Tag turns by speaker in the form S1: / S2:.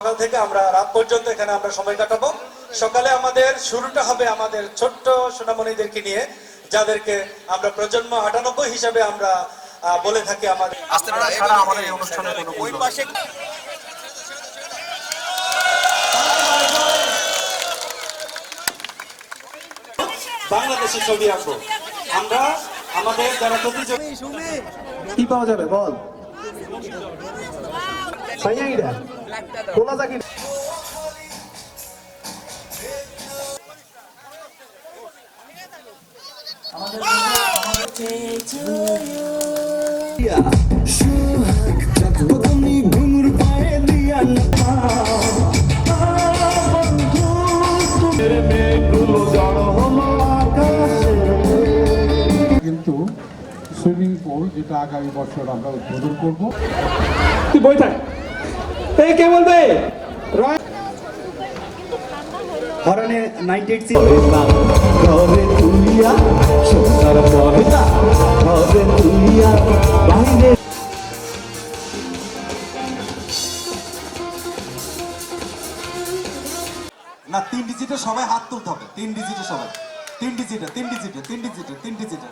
S1: সকাল থেকে আমরা রাত পর্যন্ত এখানে আমরা সময় কাটাবো। সকালে আমাদের শুরুটা হবে আমাদের ছোট্ট সোনামণিদেরকে নিয়ে যাদেরকে আমরা প্রজন্ম আটানব্বই হিসাবে আমরা বলে থাকি আমাদের।
S2: আমাদের এই।
S1: বাংলাদেশে ছবি আঁকবো। আমরা আমাদের যারা প্রতিযোগী
S3: কি পাওয়া যাবে? বল। সাইয়াইডা কোলা জাকি
S4: কিন্তু সুইমিং পুল যেটা আগামী বছর আমরা উদ্বোধন করব।
S3: তুই বই থাক। এই কে বলবে? হরনে নাইনটি এইট
S5: ঘরে তুলিয়া সংসার পর্দা ঘরে তুলিয়া বাইরে
S6: না তিন ডিজিটে সবাই হাত তুলতে হবে। তিন ডিজিটে সবাই। তিন ডিজিটে তিন ডিজিটে তিন ডিজিটে তিন ডিজিটে